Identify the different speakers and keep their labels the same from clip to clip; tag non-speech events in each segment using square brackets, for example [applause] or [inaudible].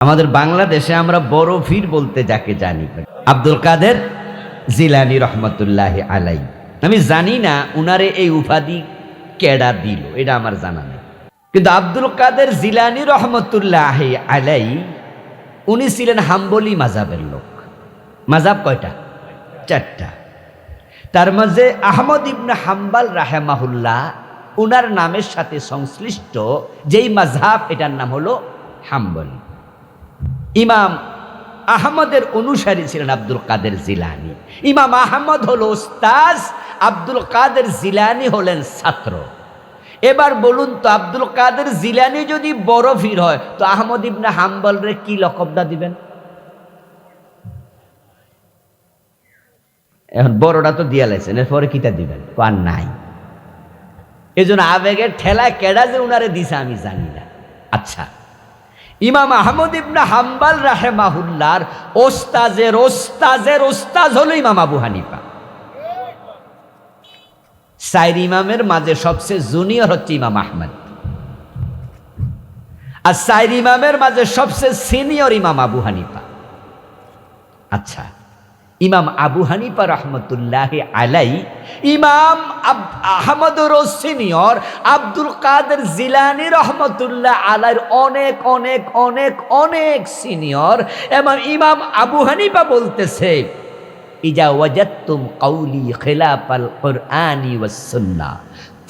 Speaker 1: আমাদের বাংলাদেশে আমরা বড় ফির বলতে যাকে জানি। আব্দুল কাদের জিলানি রহমতুল্লাহ আলাই আমি জানি না উনারে এই উপাধি কেডা দিল, এটা আমার জানা নেই। কিন্তু আব্দুল কাদের জিলানি রহমতুল্লাহ আলাই উনি ছিলেন হাম্বলি মাজাবের লোক। মাজাব কয়টা? চারটা। তার মাঝে আহমদ ইবনে হাম্বাল রাহেমাহুল্লাহ, উনার নামের সাথে সংশ্লিষ্ট যেই মাঝহাব এটার নাম হলো হাম্বলি। ইমাম আহমদের অনুসারী ছিলেন আব্দুল কাদের জিলানি। ইমাম আহমদ হল ওস্তাজ আব্দুল কাদের জিলানি হলেন ছাত্র। এবার বলুন তো, আব্দুল কাদের জিলানি যদি বড় ফির হয়, তো আহমদ ইবনে হাম্বলরে কি লকবদা দিবেন? এখন বড়টা তো দিয়া লাইছেন, এরপরে কিটা দিবেন? আর নাই। এই জন্য আবেগের ঠেলা কেডা যে উনারে দিছে আমি জানি না। আচ্ছা। ইমাম আহমদ ইবনা হাম্বাল রাহেমাহুল্লার ওস্তাজের ওস্তাজের ওস্তাজ হলো ইমাম আবু হানিফা। সাইর ইমামের মাঝে সবচেয়ে জুনিয়র হচ্ছে ইমাম আহমদ। আর সাইর ইমামের মাঝে সবচেয়ে সিনিয়র ইমাম আবু হানিফা। আচ্ছা ইমাম আবু হানিফা রহমতুল্লাহ আলাই ইমাম আহমদুর সিনিয়র, আব্দুল কাদের জিলানি রহমতুল্লাহ আলাইর অনেক অনেক অনেক অনেক সিনিয়র। এবং ইমাম আবু হানিফা বলতেছে, ইজা ওয়াজাত্তুম কৌলি খিলাফাল কুরআনি ওয়াস সুন্নাহ,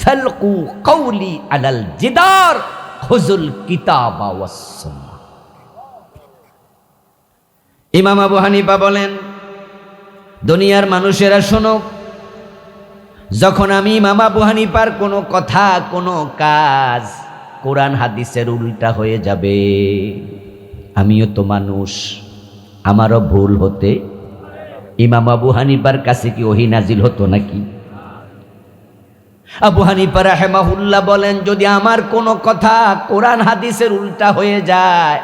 Speaker 1: ফালকু কৌলি আলাল জিদার খুজুল কিতাবা ওয়াস সুন্নাহ। ইমাম আবু হানিফা বলেন দুনিয়ার মানুষেরা শোনো, যখন আমি মামা বুহানিপার কোনো কথা, কোনো কাজ, কোরআন হাদিসের উল্টা হয়ে যাবে। আমিও তো মানুষ, আমারও ভুল হতে। ইমাম আবু হানিপার কাছে কি ওহি নাজিল হতো নাকি? আবু হানিপা রাহেমাহুল্লাহ বলেন, যদি আমার কোনো কথা কোরআন হাদিসের উল্টা হয়ে যায়,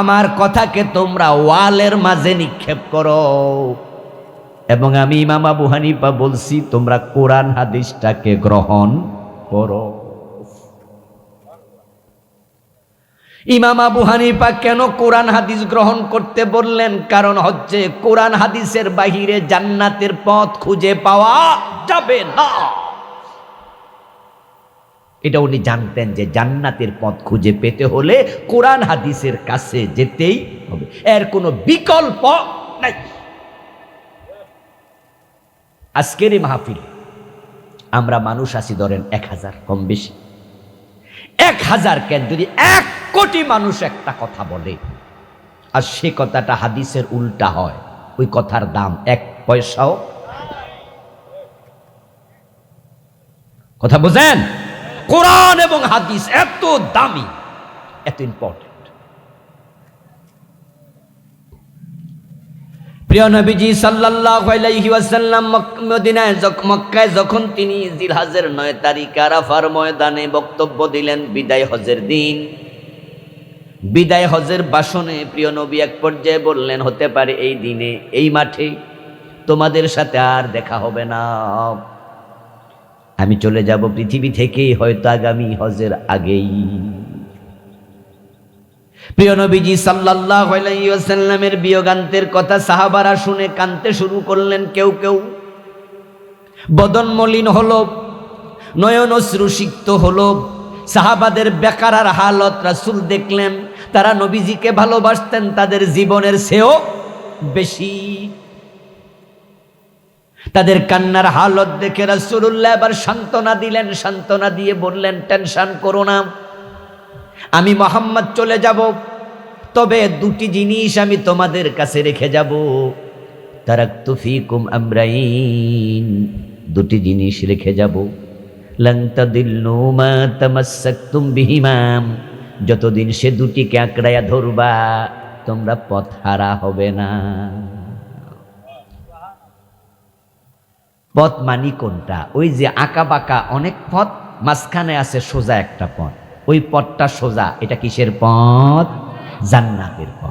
Speaker 1: আমার কথাকে তোমরা ওয়ালের মাঝে নিক্ষেপ করো। এবং আমি ইমাম আবু হানিফা বলছি, তোমরা কোরআন হাদিসটাকে গ্রহণ করো। ইমাম আবু হানিফা কেন কোরআন হাদিস গ্রহণ করতে বললেন? কারণ হচ্ছে কোরআন হাদিসের বাহিরে জান্নাতের পথ খুঁজে পাওয়া যাবে না। এটা উনি জানতেন যে জান্নাতের পথ খুঁজে পেতে হলে কোরআন হাদিসের কাছে যেতেই হবে। এর কোনো বিকল্প নাই। আজকের এই মাহফিল আমরা মানুষ আছি ধরেন এক হাজার, কম বেশি। এক হাজার কেন? যদি এক কোটি মানুষ একটা কথা বলে, আর সে কথাটা হাদিসের উল্টা হয়, ওই কথার দাম এক পয়সাও কথা বোঝেন? কোরআন এবং হাদিস এত দামি, এত ইম্পর্টেন্ট প্রিয় নবীজি সাল্লাল্লাহু আলাইহি ওয়াসাল্লাম মদিনায় মক্কায় যখন তিনি জিলহাজের নয় তারিখ আরাফার ময়দানে বক্তব্য দিলেন, বিদায় হজের দিন। বিদায় হজের বাসনে প্রিয় নবী এক পর্যায়ে বললেন, হতে পারে এই দিনে, এই মাঠে তোমাদের সাথে আর দেখা হবে না। আমি চলে যাব পৃথিবী থেকে, হয়তো আগামী হজের আগেই। প্রিয় নবীজি ওয়াসাল্লামের বিয়োগান্তের কথা সাহাবারা শুনে কানতে শুরু করলেন কেউ কেউ। বদন মলিন হলো নয়ন অশ্রুসিক্ত হলো, সাহাবাদের বেকারার হালত রাসূল দেখলেন, তারা নবীজিকে ভালোবাসতেন, তাদের জীবনের চেয়েও বেশি। তাদের কান্নার হালত দেখে রাসূলুল্লাহ এবার সান্ত্বনা দিলেন, সান্ত্বনা দিয়ে বললেন, টেনশন করো না আমি মোহাম্মদ চলে যাব। তবে দুটি জিনিস আমি তোমাদের কাছে রেখে যাব। তারাক্তু ফিকুম আমরাইন। দুটি জিনিস রেখে যাব। লংতা দিল্লু মা তামাসাক্তুম বিহিমাম যতদিন সে দুটিকে আঁকড়াইয়া ধরবা, তোমরা পথ হারা হবে না। পথ মানি কোনটা? ওই যে আঁকা বাঁকা অনেক পথ, মাঝখানে আছে সোজা একটা পথ। ওই পথটা সোজা। এটা কিসের পথ? জান্নাতের পথ।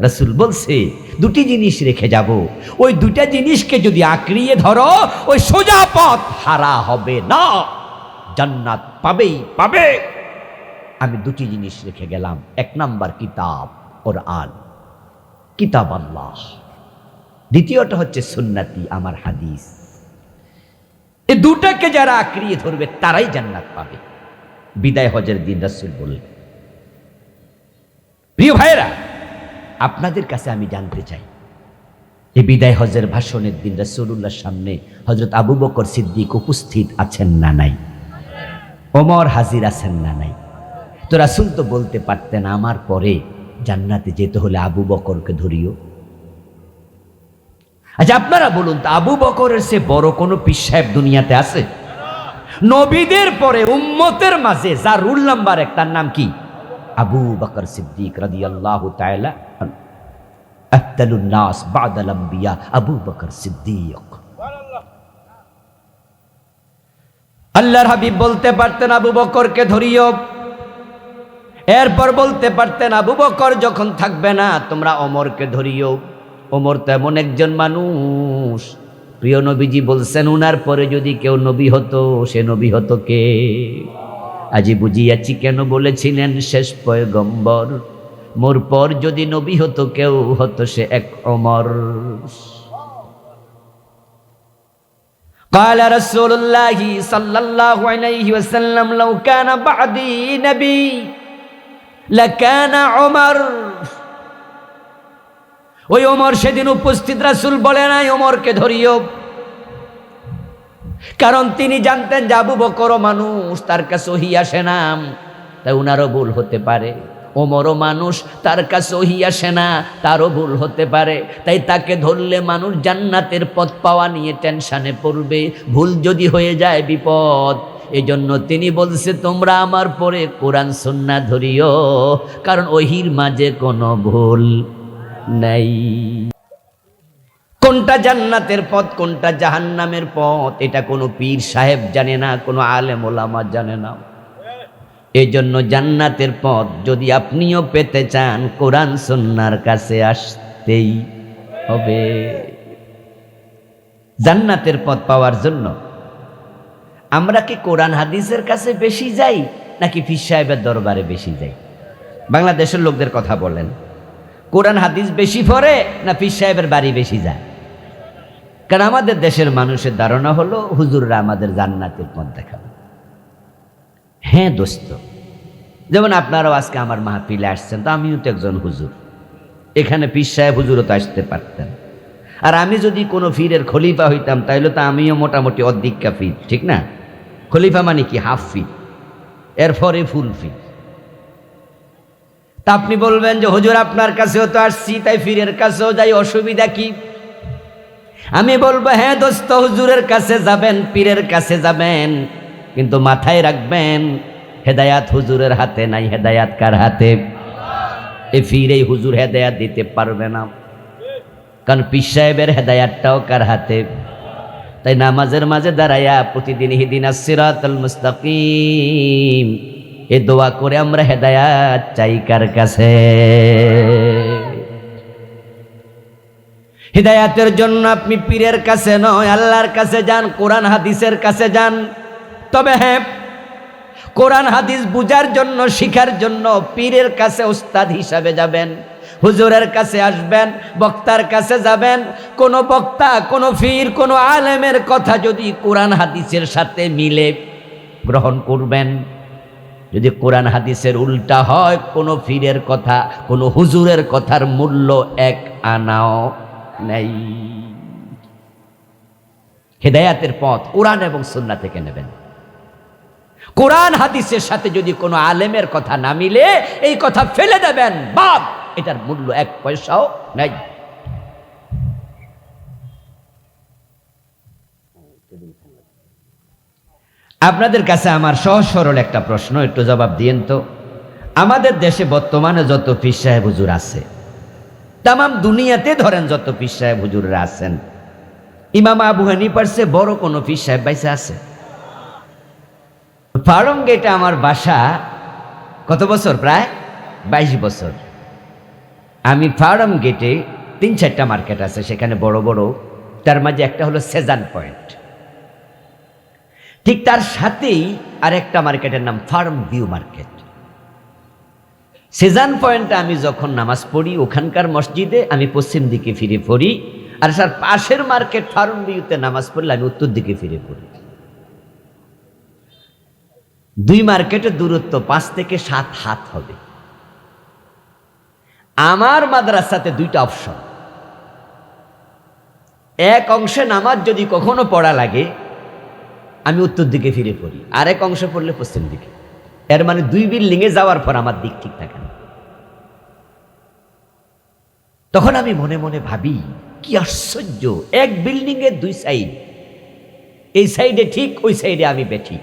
Speaker 1: রসুল বলছে, দুটি জিনিস রেখে যাব। ওই দুটা জিনিসকে যদি আঁকড়িয়ে ধরো, ওই সোজা পথ হারা হবে না। জান্নাত পাবেই পাবে। আমি দুটি জিনিস রেখে গেলাম। এক নাম্বার কিতাব ওর আন কিতাব আল্লাহ। দ্বিতীয়টা হচ্ছে সুন্নাতি, আমার হাদিস। এই দুটাকে যারা আঁকড়িয়ে ধরবে, তারাই জান্নাত পাবে। বিদায় হজের দিন রাসুল বললেন, প্রিয় ভাইয়েরা, আপনাদের কাছে আমি জানতে চাই এই বিদায় হজের ভাষণের দিন রাসূলুল্লাহর সামনে হজরত আবু বকর সিদ্দিক উপস্থিত আছেন না নাই? ওমর হাজির আছেন না নাই? তো রাসুল তো বলতে পারতেন, আমার পরে জান্নাতে যেতে হলে আবু বকরকে ধরিও। আচ্ছা আপনারা বলুন তো, আবু বকরের সে বড় কোনো পীর সাহেব দুনিয়াতে আছে? নবীদের পরে উম্মতের মাঝে যার রুল নাম্বার এক তার নাম কি? আবু বকর সিদ্দিক আনহু। আফদালুন নাস বাদাল আম্বিয়া, আবু বকর সিদ্দিক। আল্লাহর হাবিব বলতে পারতেন আবু বকরকে ধরিও। এরপর বলতে পারতেন আবু বকর, যখন থাকবে না, তোমরা অমরকে ধরিও। ওমর তো এমন একজন মানুষ প্রিয় নবীজি বলছেন উনার পরে যদি কেউ নবী হতো সে নবী হতো কে আজি বুঝিয়াছি কেন বলেছিলেন শেষ পয়গম্বর মোর পর যদি নবী হতো কেউ হতো সে এক অমর قال رسول الله صلى الله عليه وسلم لو كان بعدي نبي لكان عمر ওই ওমর সেদিন উপস্থিত রাসুল বলে নাই, ওমরকে ধরিও। কারণ তিনি জানতেন যে আবু বকরও মানুষ, তার কাছে ওহি আসে তাই উনারও ভুল হতে পারে। ওমরও মানুষ, তার কাছে ওহি আসে না, তারও ভুল হতে পারে। তাই তাকে ধরলে মানুষ জান্নাতের পথ পাওয়া নিয়ে টেনশানে পড়বে। ভুল যদি হয়ে যায়, বিপদ। এজন্য তিনি বলছে, তোমরা আমার পরে কোরআন সন্না ধরিও, কারণ ওহির মাঝে কোনো ভুল নাই। কোনটা জান্নাতের পথ, কোনটা জাহান্নামের পথ, এটা কোনো পীর সাহেব জানে না, কোনো আলেম ওলামা জানে না। এই জন্য জান্নাতের পথ যদি আপনিও পেতে চান, কোরআন সন্ন্যার কাছে আসতেই হবে। জান্নাতের পথ পাওয়ার জন্য আমরা কি কোরআন হাদিসের কাছে বেশি যাই, নাকি ফির সাহেবের দরবারে বেশি যাই? বাংলাদেশের লোকদের কথা বলেন। কোরআন হাদিস বেশি পড়ে না ফির সাহেবের বাড়ি বেশি যায়? কারণ আমাদের দেশের মানুষের ধারণা হলো, হুজুররা আমাদের জান্নাতের পথ দেখাবে। হ্যাঁ দোস্ত, যেমন আপনারাও আজকে আমার মাহফিলে আসছেন, তো আমিও তো একজন হুজুর। এখানে পীর সাহেব হুজুরও তো আসতে পারতেন। আর আমি যদি কোনো ফিরের খলিফা হইতাম তাহলে তো আমিও মোটামুটি অর্ধিকা ফির ঠিক না? খলিফা মানে কি? হাফ ফিট এরপরে ফুল ফিট তা আপনি বলবেন যে, হুজুর, আপনার কাছেও তো আসছি, তাই ফিরের কাছেও যাই, অসুবিধা কি? আমি বলব হ্যাঁ দোস্ত, হুজুরের কাছে যাবেন, পীরের কাছে যাবেন, কিন্তু মাথায় রাখবেন, হেদায়াত হুজুরের হাতে নাই, হেদায়াত কার হাতে? এ ফিরেই হুজুর হেদায়াত দিতে পারবে না। কারণ পীর সাহেবের হেদায়াতটাও কার হাতে? তাই নামাজের মাঝে দাঁড়াইয়া প্রতিদিন হিদিন সিরাতাল মুস্তাকিম এ দোয়া করে আমরা হেদায়াত চাই কার কাছে? হৃদায়াতের জন্য আপনি পীরের কাছে নয়, আল্লাহর কাছে যান, কোরআন হাদিসের কাছে যান। তবে হ্যাঁ কোরআন হাদিস বুঝার জন্য, শিখার জন্য পীরের কাছে উস্তাদ হিসাবে যাবেন, হুজুরের কাছে আসবেন, বক্তার কাছে যাবেন। কোনো বক্তা, কোনো ফির কোনো আলেমের কথা যদি কোরআন হাদিসের সাথে মিলে গ্রহণ করবেন যদি কোরআন হাদিসের উল্টা হয়, কোনো ফিরের কথা, কোনো হুজুরের কথার মূল্য এক আনাও নেই। হেদায়াতের পথ কোরআন এবং সুন্না থেকে নেবেন। কোরআন হাদিসের সাথে যদি কোনো আলেমের কথা না মিলে, এই কথা ফেলে দেবেন, বাপ, এটার মূল্য এক পয়সাও নেই। আপনাদের কাছে আমার সহজ সরল একটা প্রশ্ন, একটু জবাব দিয়েন তো। আমাদের দেশে বর্তমানে যত পীর সাহেব হুজুর আছে, তামাম দুনিয়াতে ধরেন যত পীর সাহেব হুজুররা আছেন, ইমাম আবু হানিফার সে বড় কোনো পীর সাহেব বাইসে আছে? ফার্ম গেটে আমার বাসা কত বছর প্রায়? বাইশ বছর। আমি ফার্ম গেটে তিন চারটা মার্কেট আছে, সেখানে বড় বড়, তার মাঝে একটা হলো সেজান পয়েন্ট। ঠিক তার সাথেই আরেকটা মার্কেটের নাম ফার্ম ভিউ মার্কেট। সেজান পয়েন্টে আমি যখন নামাজ পড়ি, ওখানকার মসজিদে আমি পশ্চিম দিকে ফিরে পড়ি, আর স্যার পাশের মার্কেট ফার্ম ভিউতে নামাজ পড়লে আমি উত্তর দিকে ফিরে পড়ি। দুই মার্কেটের দূরত্ব পাঁচ থেকে সাত হাত হবে। আমার মাদ্রাসাতে দুইটা অপশন এক অংশে নামাজ যদি কখনো পড়া লাগে আমি উত্তর দিকে ফিরে পড়ি। আরেক অংশ পড়লে পশ্চিম দিকে। এর মানে দুই বিল্ডিংয়ে যাওয়ার পর আমার দিক ঠিক থাকে না। তখন আমি মনে মনে ভাবি, কি আশ্চর্য, এক বিল্ডিং এর দুই সাইড। এই সাইডে ঠিক ওই সাইডে আমি বেঠি।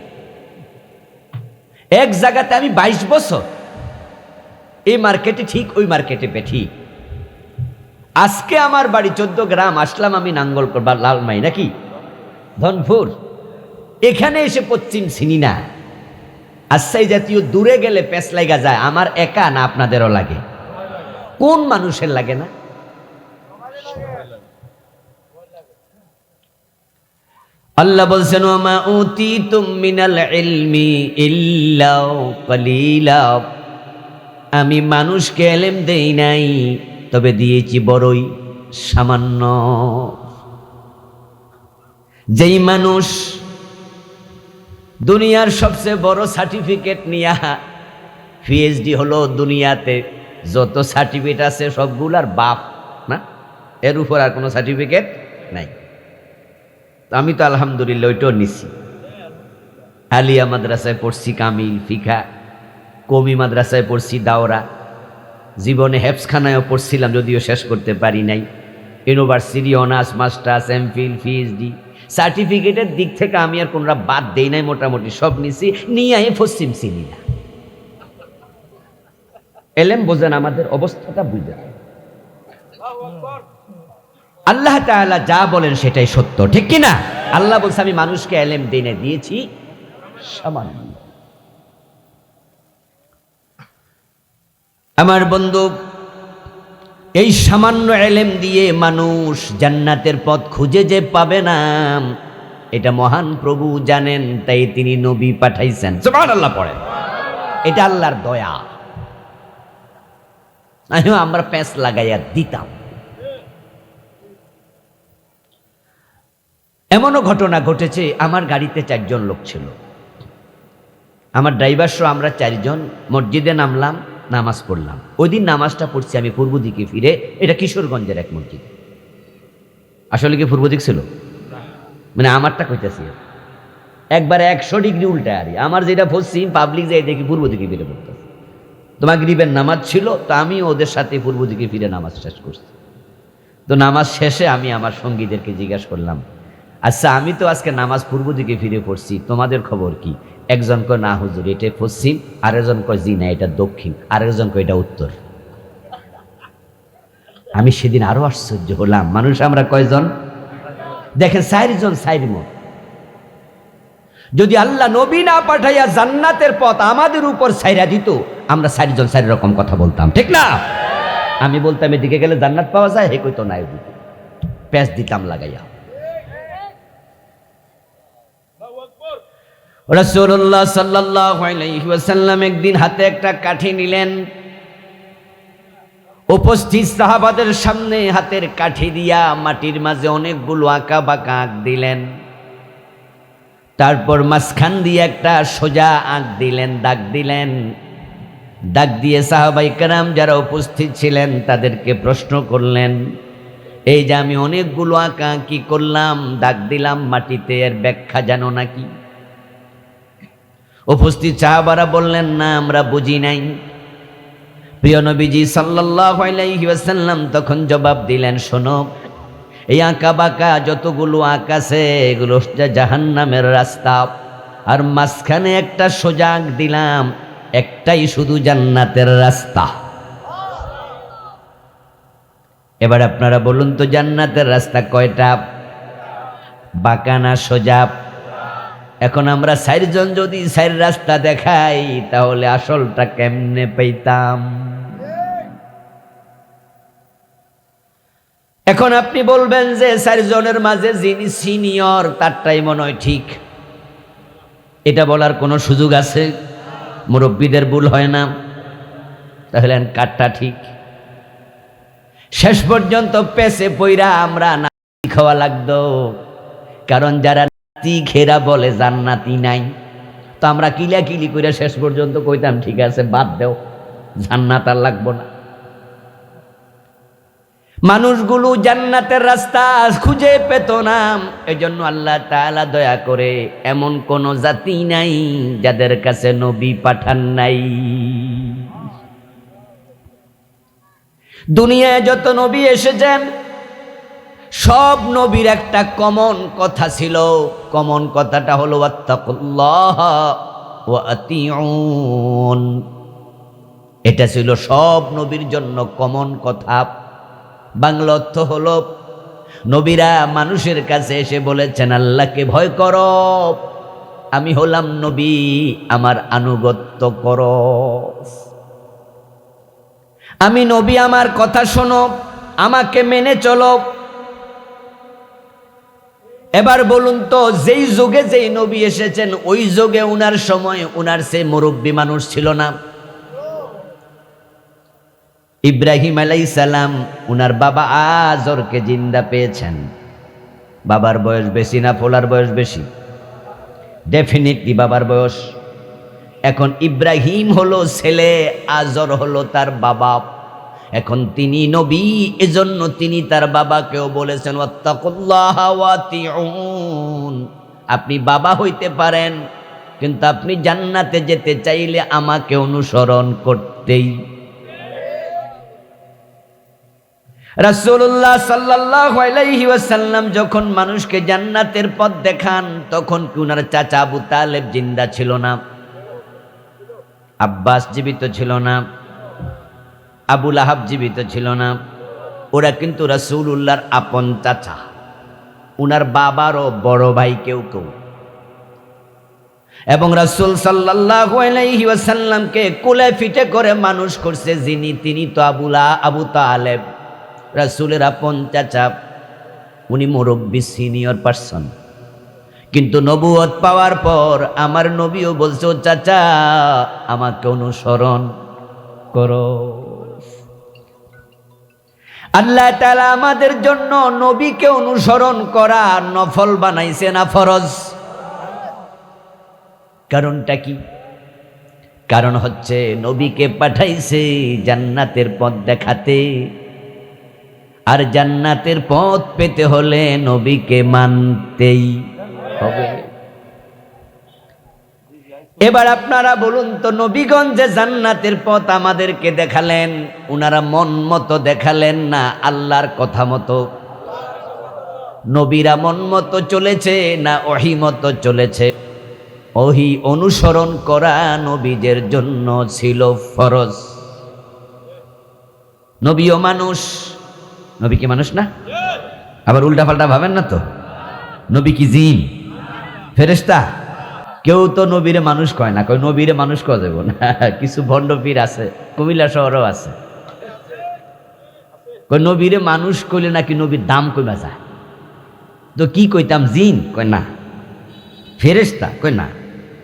Speaker 1: এক জায়গাতে আমি বাইশ বছর। এই মার্কেটে ঠিক ওই মার্কেটে বেঠি। আজকে আমার বাড়ি চোদ্দ গ্রাম, আসলাম আমি নাঙ্গল করবার লালমাই, নাকি? ধনপুর। এখানে এসে পশ্চিম চিনি না। আশ্বাই জাতীয় দূরে গেলে পেঁচ লাগা যায়, আমার একা না আপনাদেরও লাগে। কোন মানুষের লাগে না? আল্লাহ বলছেন উতি মিনাল ইলমি ইল্লা কলিলা। আমি মানুষকে এলেম দেই নাই, তবে দিয়েছি বড়ই সামান্য। যেই মানুষ দুনিয়ার সবচেয়ে বড় সার্টিফিকেট নিয়া। পিএইচডি হলো দুনিয়াতে যত সার্টিফিকেট আছে সবগুলার বাপ, না? এর উপর আর কোনো সার্টিফিকেট নাই। আমি তো আলহামদুলিল্লাহ ওইটাও নিছি। আলিয়া মাদ্রাসায় পড়ছি কামিল, ফিখা, কমি মাদ্রাসায় পড়ছি দাওরা। জীবনে হেফসখানায়ও পড়ছিলাম, যদিও শেষ করতে পারি নাই। University honours masters MPhil PhD সার্টিফিকেটের দিক থেকে আমি আর কোনটা বাদ দেই নাই মোটামুটি, সব নিছি, নিয়ে আমি পশ্চিম চিনি না এলেম বোঝেন আমাদের অবস্থাটা বুঝেন আল্লাহ তাআলা যা বলেন সেটাই সত্য, ঠিক কি না? আল্লাহ বলছে, আমি মানুষকে এলেম দিনে দিয়েছি, সামান্য। আমার বন্ধু এই সামান্য এলেম দিয়ে মানুষ জান্নাতের পথ খুঁজে যে পাবে না, এটা মহান প্রভু জানেন, তাই তিনি নবী পাঠাইছেন। আল্লাহ পড়ে এটা আল্লাহর দয়া। আমরা প্যাঁচ লাগাইয়া দিতাম। এমনও ঘটনা ঘটেছে, আমার গাড়িতে চারজন লোক ছিল। আমার ড্রাইভার সহ আমরা চারজন মসজিদে নামলাম। নামাজ পড়লাম। ওই দিন নামাজটা পড়ছি আমি পূর্ব দিকে ফিরে, এটা কিশোরগঞ্জের এক মসজিদ। আসলে কি পূর্ব দিক ছিল? মানে আমারটা কইতেছি। একবারে একশো ডিগ্রি উল্টা আরি। আমার যেটা পশ্চিম পাবলিক যাই দেখি পূর্ব দিকে ফিরে পড়তেছে। তোমার গরিবের নামাজ ছিল, তো আমি ওদের সাথে পূর্ব দিকে ফিরে নামাজ শেষ করছি। তো নামাজ শেষে আমি আমার সঙ্গীদেরকে জিজ্ঞাসা করলাম আচ্ছা আমি তো আজকে নামাজ পূর্ব দিকে ফিরে পড়ছি। তোমাদের খবর কি? একজন কয়, না হুজুর, এটা পশ্চিম। আরেকজন কয়, জি, না, এটা দক্ষিণ। আরেকজন কয়, এটা উত্তর। আমি সেদিন আরও আশ্চর্য হলাম। মানুষ আমরা কয়জন? দেখেন, চারজন চার যদি আল্লাহ নবী না পাঠাইয়া জান্নাতের পথ আমাদের উপর সাইরা দিত, আমরা চারজন চারি রকম কথা বলতাম, ঠিক না? আমি বলতাম, এদিকে গেলে জান্নাত পাওয়া যায়, হে কইতো না এদিকে। দিতাম লাগাইয়া। রসুল্লাহ সাল্লাহ একদিন হাতে একটা কাঠি নিলেন। উপস্থিত সাহাবাদের সামনে হাতের কাঠি দিয়া মাটির মাঝে অনেকগুলো আঁকা বাঁকা আঁক দিলেন। তারপর মাঝখান দিয়ে একটা সোজা আঁক দিলেন, দাগ দিলেন। দাগ দিয়ে সাহাবাই কারাম যারা উপস্থিত ছিলেন তাদেরকে প্রশ্ন করলেন, এই যে আমি অনেকগুলো আঁকা কি করলাম, দাগ দিলাম মাটিতে, এর ব্যাখ্যা জানো নাকি? উপস্থিত সাহাবারা বললেন, না, আমরা বুঝি নাই। প্রিয় নবীজি সাল্লাম তখন জবাব দিলেন, শোনো, এই আঁকা বাঁকা যতগুলো আঁক আছে, এগুলো জাহান নামের রাস্তা। আর মাঝখানে একটা সোজা দিলাম, একটাই শুধু জান্নাতের রাস্তা। এবার আপনারা বলুন তো, জান্নাতের রাস্তা কয়টা? বাঁকানা সোজা? এখন আমরা চারজন যদি চার রাস্তা দেখাই, তাহলে আসলটা কেমনে পেতাম? এখন আপনি বলবেন যে চারজনের মাঝে যিনি সিনিয়র, তারটাই মনে হয় ঠিক। এটা বলার কোনো সুযোগ আছে? মুরব্বীদের ভুল হয় না? তাহলে কাঠটা ঠিক। শেষ পর্যন্ত পেছে পইরা আমরা না খাওয়া লাগতো। কারণ যারা নাতি ঘেরা বলে জান্নাতি নাই। তো আমরা কিলা কিলি করে শেষ পর্যন্ত কইতাম, ঠিক আছে, বাদ দেও, জান্নাত আর লাগবো না। মানুষগুলো জান্নাতের রাস্তা খুঁজে পেত না। এজন্য আল্লাহ তাআলা দয়া করে এমন কোন জাতি নাই যাদের কাছে নবী পাঠান নাই। দুনিয়ায় যত নবী এসেছেন সব নবীর একটা কমন কথা ছিল। কমন কথাটা হলো এটা ছিল সব নবীর জন্য কমন কথা। বাংলা অর্থ হলো, নবীরা মানুষের কাছে এসে বলেছেন, আল্লাহকে ভয় কর, আমি হলাম নবী, আমার আনুগত্য কর। আমি নবী, আমার কথা শোনো, আমাকে মেনে চলো। এবার বলুন তো, যেই যুগে যেই নবী এসেছেন, ওই যুগে উনার সময় উনার সে মুরব্বী মানুষ ছিল না। ইব্রাহিম আলাই সালাম উনার বাবা আজরকে জিন্দা পেয়েছেন। বাবার বয়স বেশি না, ফোলার বয়স বেশি। ডেফিনেটলি বাবার বয়স। এখন ইব্রাহিম হলো ছেলে, আজর হলো তার বাবা। এখন তিনি নবী, এজন্য তিনি তার বাবাকেও বলেছেন আপনি বাবা হইতে পারেন, কিন্তু আপনি জান্নাতে যেতে চাইলে আমাকে অনুসরণ করতেই। রাসূলুল্লাহ সাল্লাল্লাহু আলাইহি ওয়াসাল্লাম যখন মানুষকে জান্নাতের পথ দেখান, তখন কি উনার চাচা আবু তালেব জিন্দা ছিল না? আব্বাস জীবিত ছিল না? আবুল আহাব জীবিত ছিল না। ওরা কিন্তু রাসূলুল্লাহর আপন চাচা। উনার বাবারও বড় ভাই কেউ কেউ। এবং রাসূল ওয়াসাল্লামকে কোলে ফিটে করে মানুষ করছে যিনি, তিনি তো আবুলা আবু তালেব। রাসূলের আপন চাচা। উনি মুরব্বী সিনিয়র পার্সন। কিন্তু নবুয়ত পাওয়ার পর আমার নবীও বলছে, "ও চাচা, আমাকে অনুসরণ করো। আল্লাহ তালা আমাদের জন্য নবীকে অনুসরণ করা নফল বানাইছে না ফরজ? কারণটা কি? কারণ হচ্ছে নবীকে পাঠাইছে জান্নাতের পথ দেখাতে। আর জান্নাতের পথ পেতে হলে নবীকে মানতেই হবে। এবার আপনারা বলুন তো, নবীগঞ্জে জান্নাতের পথ আমাদেরকে দেখালেন, উনারা মন মতো দেখালেন না আল্লাহর কথা মতো? নবীরা মন মতো চলেছে না ওহি মতো চলেছে? অহি অনুসরণ করা নবীদের জন্য ছিল ফরজ। নবীও মানুষ, নবী কি মানুষ না? আবার উল্টা পাল্টা ভাবেন না তো? নবী কি জিন? ফেরেস্তা কেউ তো নবীরে মানুষ কয় না, কয় নবীরে মানুষ কয় দেব না। [laughs] কিছু ভণ্ড পীর আছে, কুমিল্লা শহরও আছে। কয় নবীরে মানুষ কইলে নাকি নবীর দাম কইবা যায়। তো কি কইতাম, জিন? কয় না। ফেরেস্তা কয় না।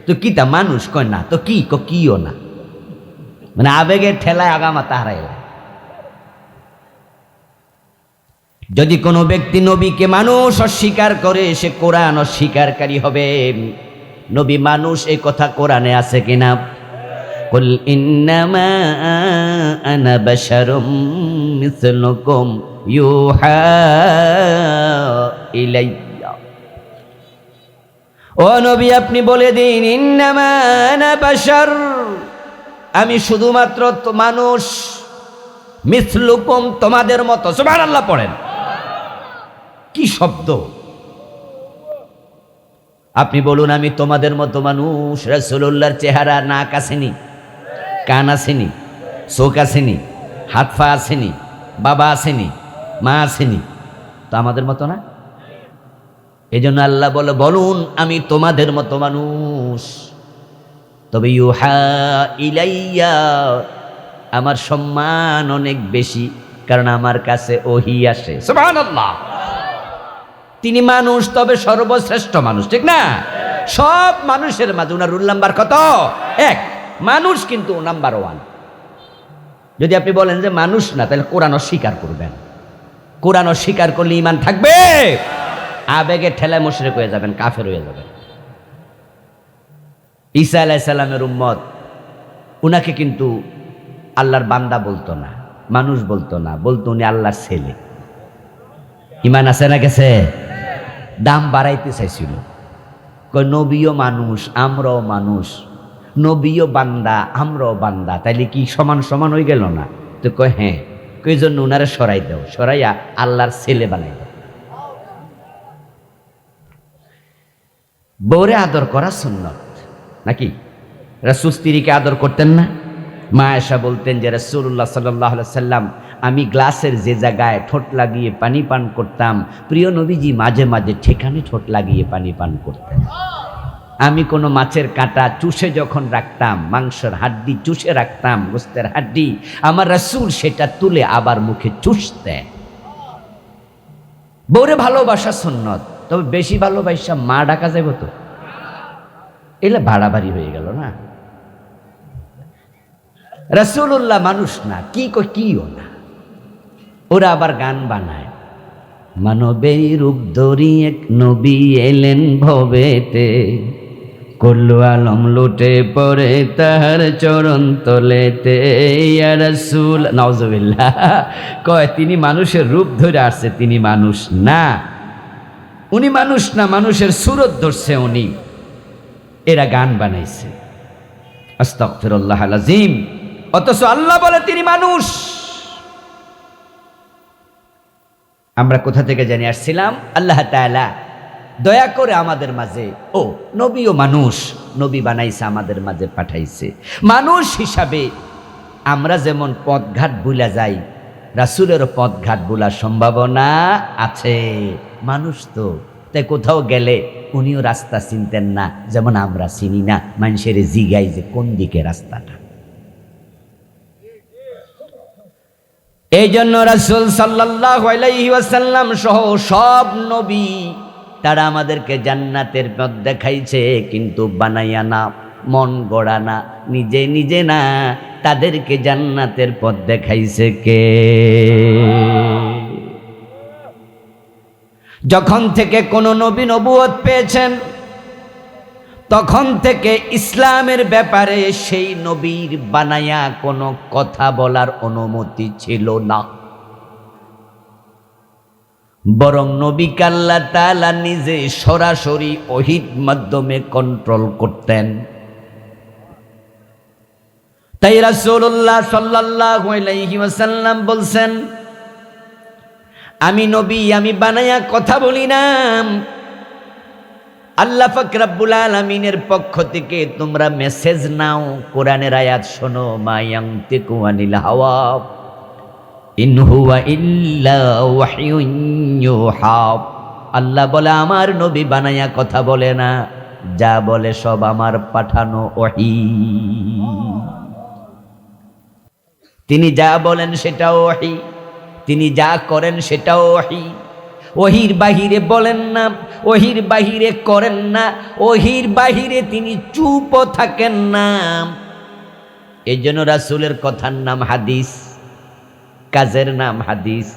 Speaker 1: তো কি তা মানুষ? কয় না। তো কি? ক কিও না। মানে আবেগের ঠেলায় আগামাতা হারাইলা যদি কোনো ব্যক্তি নবীকে মানুষ অস্বীকার করে, সে কোরআন অস্বীকারী হবে। নবী মানুষ এই কথা কোরআনে আছে কিনা? কুল ইন্নামা আনা বাশারুম মিসলুকুম ইউহা ইলাইয়া। ও নবী, আপনি বলে দিন, ইন্নামা আনা বাশার। আমি শুধুমাত্র মানুষ, মিসলুকুম তোমাদের মতো। সুবহানাল্লাহ পড়েন। কি শব্দ? আপনি বলুন, আমি তোমাদের মতো মানুষ রসুল্লাহর চেহারা নাক আসেনি, কান আসেনি, চোখ আসেনি, হাত পা আসেনি, বাবা আসেনি, মা আসেনি। তো আমাদের মতো না? এই জন্য আল্লাহ বলে, বলুন, আমি তোমাদের মতো মানুষ। তবে ইউহা ইলাইয়া, আমার সম্মান অনেক বেশি, কারণ আমার কাছে ওহি আসে। সুবহানাল্লাহ। তিনি মানুষ, তবে সর্বশ্রেষ্ঠ মানুষ, ঠিক না? সব মানুষের মাঝে উনার রুল নাম্বার কত? এক। মানুষ কিন্তু নাম্বার ওয়ান যদি আপনি বলেন যে মানুষ না, তাহলে কোরআন অস্বীকার করবেন। কোরআন অস্বীকার করলে ইমান থাকবে? আবেগে ঠেলায় মশরে হয়ে যাবেন, কাফের হয়ে যাবেন। ঈসা আলাইসাল্লামের উম্মত, উনাকে কিন্তু আল্লাহর বান্দা বলতো না, মানুষ বলতো না, বলতো উনি আল্লাহর ছেলে। ইমান আছে না গেছে? দাম বাড়াইতে চাইছিল। নবীও মানুষ, আমরাও মানুষ। নবীয় বান্দা, আমরাও বান্দা। তাইলে কি সমান সমান হয়ে গেল না? তো কয় হ্যাঁ। কই জন্য উনারে সরাই দাও, সরাইয়া আল্লাহর ছেলে বানাই দাও। বউরে আদর করা সুন্নত, নাকি? রাসুল স্ত্রীকে আদর করতেন না? মা এসা বলতেন যে রসুল্লাহ সাল্লাহ সাল্লাম আমি গ্লাসের যে জায়গায় ঠোঁট লাগিয়ে পানি পান করতাম, প্রিয় নবীজি মাঝে মাঝে ঠিকানে ঠোঁট লাগিয়ে পানি পান করতেন। আমি কোনো মাছের কাঁটা চুষে যখন রাখতাম, মাংসের হাড্ডি চুষে রাখতাম, গোস্তের হাড্ডি, আমার রাসূল সেটা তুলে আবার মুখে চুষতেন। বউরে ভালোবাসা সুন্নত, তবে বেশি ভালোবাসা মা ডাকা যাবে তো? এলে বাড়াবাড়ি হয়ে গেল না? রসুল্লাহ মানুষ না, কি কো কিও না। ওরা আবার গান বানায়। মানবেই রূপ ধরি এক নবী এলেন ভবেতে। করলু আলম লুটে পরে তাহার চরণ তলেতে। রাসূল নওয়াজবিল্লাহ কয়, তিনি মানুষের রূপ ধরে আসছে, তিনি মানুষ না। উনি মানুষ না, মানুষের সুরত ধরছে উনি। এরা গান বানাইছে। আস্তাগফিরুল্লাহ আলাজিম অথচ আল্লাহ বলে, তিনি মানুষ। আমরা কোথা থেকে জানি? আসছিলাম আল্লাহ তাআলা। দয়া করে আমাদের মাঝে, ও নবীও মানুষ, নবী বানাইছে, আমাদের মাঝে পাঠাইছে। মানুষ হিসাবে আমরা যেমন পথঘাট ভুলা যাই, রাসুলেরও পথঘাট ভুলার সম্ভাবনা আছে। মানুষ তো, তাই কোথাও গেলে উনিও রাস্তা চিনতেন না, যেমন আমরা চিনি না, মানুষের জিগাই যে কোন দিকে রাস্তাটা। এই জন্য রাসুল সাল্লাহ আলাইসাল্লাম সহ সব নবী তারা আমাদেরকে জান্নাতের পথ দেখাইছে, কিন্তু বানাইয়া না, মন গড়া না, নিজে নিজে না, তাদেরকে জান্নাতের পথ দেখাইছে কে? যখন থেকে কোনো নবী নবুয়ত পেয়েছেন তখন থেকে ইসলামের ব্যাপারে সেই নবীর বানায়া কোনো কথা বলার অনুমতি ছিল না। বরং নবী কাল্লা তালা নিজে সরাসরি অহিত মাধ্যমে কন্ট্রোল করতেন। তাই আলাইহি ওয়াসাল্লাম বলছেন, আমি নবী, আমি বানায়া কথা বলি না। আল্লাহ ফাকরাবুল আলমিনের পক্ষ থেকে তোমরা মেসেজ নাও, কোরআনের আয়াত শোনো মায়াং তেকুয়ানিল হাওয়া আল্লাহ বলে, আমার নবী বানাইয়া কথা বলে না, যা বলে সব আমার পাঠানো ওহি। তিনি যা বলেন সেটাও ওহি, তিনি যা করেন সেটাও ওহি। ওহির বাহিরে বলেন না, ওহির বাহিরে করেন না, ওহির বাহিরে তিনি চুপও থাকেন না। এই জন্য রাসুলের কথার নাম হাদিস, কাজের নাম হাদিস।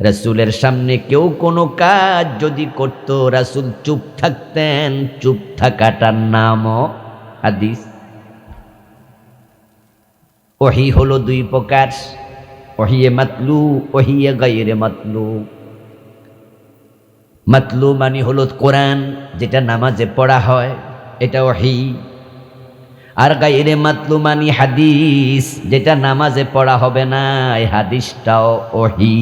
Speaker 1: রাসুলের সামনে কেউ কোনো কাজ যদি করত, রাসুল চুপ থাকতেন, চুপ থাকাটার নামও হাদিস। ওহি হলো দুই প্রকার ওহিয়ে মাতলু ওহিয়ে গাইরে মাতলু। মাতলু মানে হলো কোরআন, যেটা নামাজে পড়া হয়, এটা ওহি। আর গাইরে মাতলু মানি হাদিস, যেটা নামাজে পড়া হবে না, এই হাদিসটাও ওহি।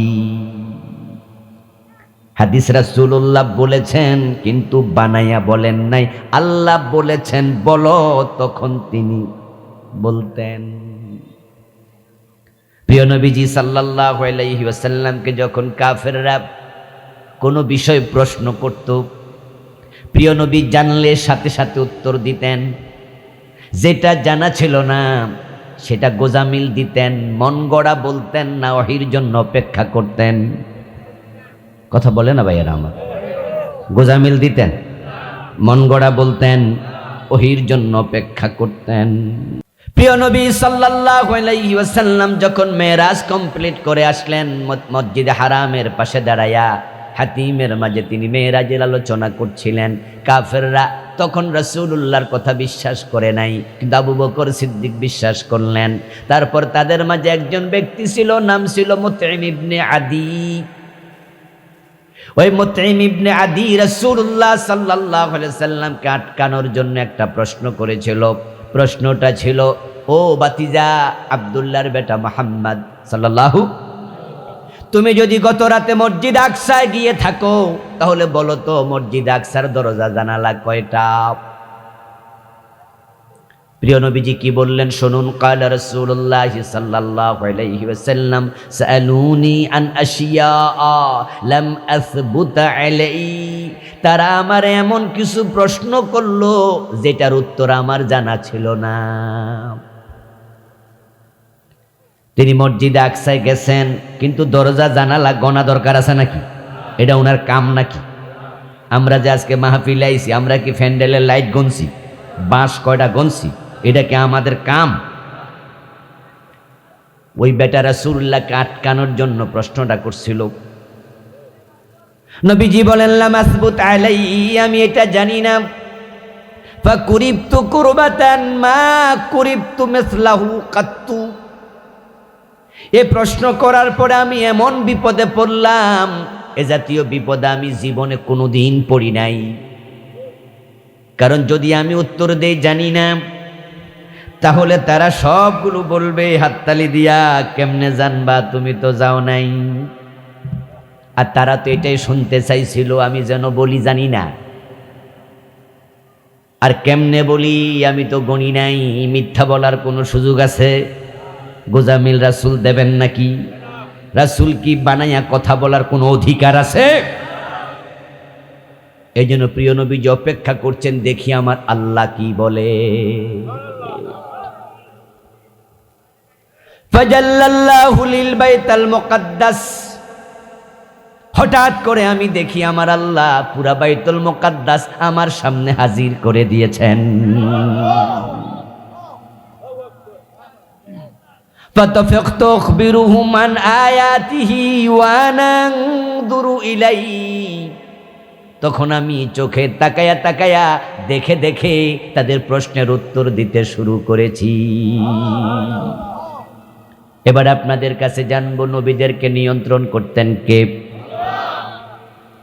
Speaker 1: হাদিস রাসূলুল্লাহ বলেছেন, কিন্তু বানাইয়া বলেন নাই। আল্লাহ বলেছেন, বলো, তখন তিনি বলতেন। প্রিয় নবীজি সাল্লাল্লাহু আলাইহি ওয়াসাল্লামকে যখন কাফেররা কোনো বিষয় প্রশ্ন করত। প্রিয় নবী জানলে সাথে সাথে উত্তর দিতেন, যেটা জানা ছিল না, সেটা গোজামিল দিতেন, মন গড়া বলতেন না, অহির জন্য অপেক্ষা করতেন। কথা বলে না ভাইয়েরা আমার? গোজামিল দিতেন, মন গড়া বলতেন ওহির জন্য অপেক্ষা করতেন। প্রিয় নবী ওয়াসাল্লাম যখন মেরাজ কমপ্লিট করে আসলেন মসজিদে হারামের পাশে দাঁড়ায়া হাতিমের মাঝে তিনি মেয়েরাজের আলোচনা করছিলেন। কাফেররা তখন রাসূলুল্লাহর কথা বিশ্বাস করে নাই, কিন্তু আবু বকর সিদ্দিক বিশ্বাস করলেন। তারপর তাদের মাঝে একজন ব্যক্তি ছিল, নাম ছিল মুতঈম ইবনে আদি। ওই মুতঈম ইবনে আদি রাসূলুল্লাহ সাল্লাল্লাহু আলাইহি সাল্লামকে আটকানোর জন্য একটা প্রশ্ন করেছিল। প্রশ্নটা ছিল, ও বাতিজা, আব্দুল্লাহর বেটা মোহাম্মদ সাল্লাল্লাহু তুমি যদি গত রাতে মসজিদ আকসায় গিয়ে থাকো, তাহলে বলো তো মসজিদ আকসার দরজা, জানালা কয়টা? প্রিয় নবীজি কি বললেন? শুনুন, কাল রাসূলুল্লাহ সাল্লাল্লাহু আলাইহি ওয়াসাল্লাম সাআলুনি আন আশিয়া লাম আথবুত আলাই তারা আমার এমন কিছু প্রশ্ন করল, যেটার উত্তর আমার জানা ছিল না। তিনি মসজিদে আকসায় গেছেন, কিন্তু দরজা, জানালা গনা দরকার আছে নাকি? এটা ওনার কাম নাকি? আমরা যে আজকে মাহফিলে আইছি, আমরা কি ফ্যান্ডেলের লাইট গনছি? বাঁশ কয়টা গনছি? এটা কি আমাদের কাম? ওই বেটা রাসূলুল্লাহকে আটকানোর জন্য প্রশ্নটা করছিল। নবীজি বলেন আমি এটা জানি না। বা ফাকুরিবতু কুরবাতান, মা কুরিবতু মিসলাহু কাত্তু। এ প্রশ্ন করার পরে আমি এমন বিপদে পড়লাম, এ জাতীয় বিপদে আমি জীবনে কোনোদিন পড়ি নাই। কারণ যদি আমি উত্তর দেই, জানি না। তাহলে তারা সবগুলো বলবে, হাততালি দিয়া, কেমনে জানবা, তুমি তো যাও নাই। আর তারা তো এটাই শুনতে চাইছিল, আমি যেন বলি, জানি না। আর কেমনে বলি, আমি তো গণি নাই। মিথ্যা বলার কোনো সুযোগ আছে? গোজামিল রাসুল দেবেন নাকি? রাসুল কি বানাইয়া কথা বলার কোনো অধিকার আছে? এই জন্য প্রিয় নবী যে অপেক্ষা করছেন, দেখি আমার আল্লাহ কি বলে। হঠাৎ করে আমি দেখি আমার আল্লাহ পুরা বাইতুল মুকাদ্দাস আমার সামনে হাজির করে দিয়েছেন। فطفقت أخبرهم عن آياته وأنظر إليه তখন আমি চোখে তাকায়া তাকায়া দেখে দেখে তাদের প্রশ্নের উত্তর দিতে শুরু করেছি এবার আপনাদের কাছে জানবো নবীদেরকে নিয়ন্ত্রণ করতেন কে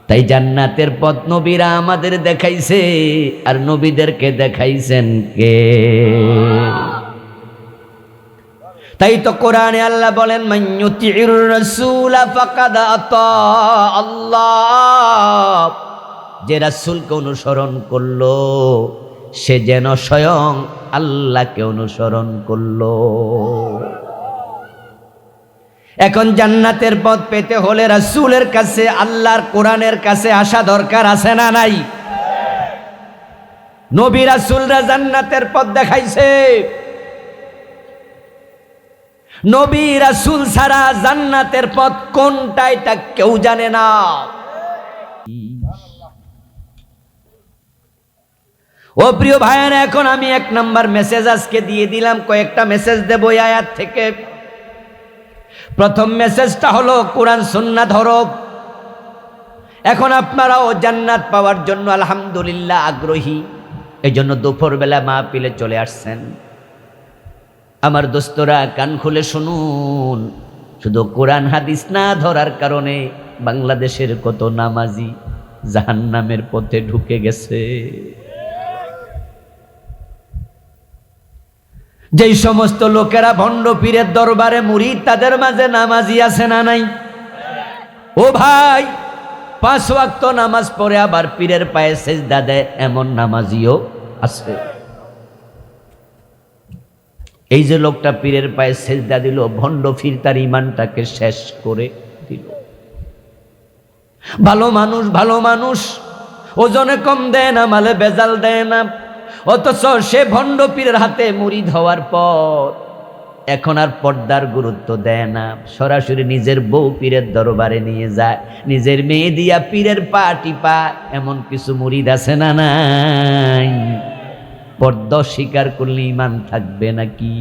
Speaker 1: তাই জান্নাতের পথ নবীরা আমাদের দেখাইছে আর নবীদেরকে দেখাইছেন কে তাই তো কোরআনে আল্লাহ বলেন রাসূল আল্লাহ। যে রাসূলকে অনুসরণ করল, সে যেন স্বয়ং আল্লাহকে অনুসরণ করল। এখন জান্নাতের পথ পেতে হলে রাসূলের কাছে, আল্লাহর কোরআনের কাছে আসা দরকার আছে না নাই? নবী রাসূলরা জান্নাতের পথ দেখাইছে। নবী রাসুল ছাড়া জান্নাতের পথ কোনটা এটা কেউ জানে না। ও প্রিয় ভাইয়েরা, এখন আমি এক নাম্বার মেসেজ আজকে দিয়ে দিলাম, কয়েকটা মেসেজ দেব আয়াত থেকে। প্রথম মেসেজটা হলো, কোরআন সুন্না ধরো। এখন আপনারাও জান্নাত পাওয়ার জন্য আলহামদুলিল্লাহ আগ্রহী। এই জন্য দুপুরবেলা মা পিলে চলে আসছেন। আমার দোস্তরা কান খুলে শুনুন। শুধু কোরআন হাদিস না ধরার কারণে বাংলাদেশের কত নামাজি জাহান্নামের পথে ঢুকে গেছে। যেই সমস্ত লোকেরা ভণ্ড পীরের দরবারে মুড়ি, তাদের মাঝে নামাজি আছে না নাই? ও ভাই, পাঁচ ওয়াক্ত নামাজ পড়ে আবার পীরের পায়ে সেজদা দেয়, এমন নামাজিও আছে। এই যে লোকটা পীরের পায়ে সেজদা দিল, ভণ্ড ফির তার ইমানটাকে শেষ করে দিল। ভালো মানুষ ভালো মানুষ, ওজনে কম দেয় না, মালে বেজাল দেয় না। অথচ সে ভণ্ড পীরের হাতে মুড়ি ধোয়ার পর এখন আর পর্দার গুরুত্ব দেয় না। সরাসরি নিজের বউ পীরের দরবারে নিয়ে যায়, নিজের মেয়ে দিয়া পীরের পা টিপা এমন কিছু মুড়িদ আছে না নাই? পর্দা স্বীকার করলে ইমান থাকবে নাকি?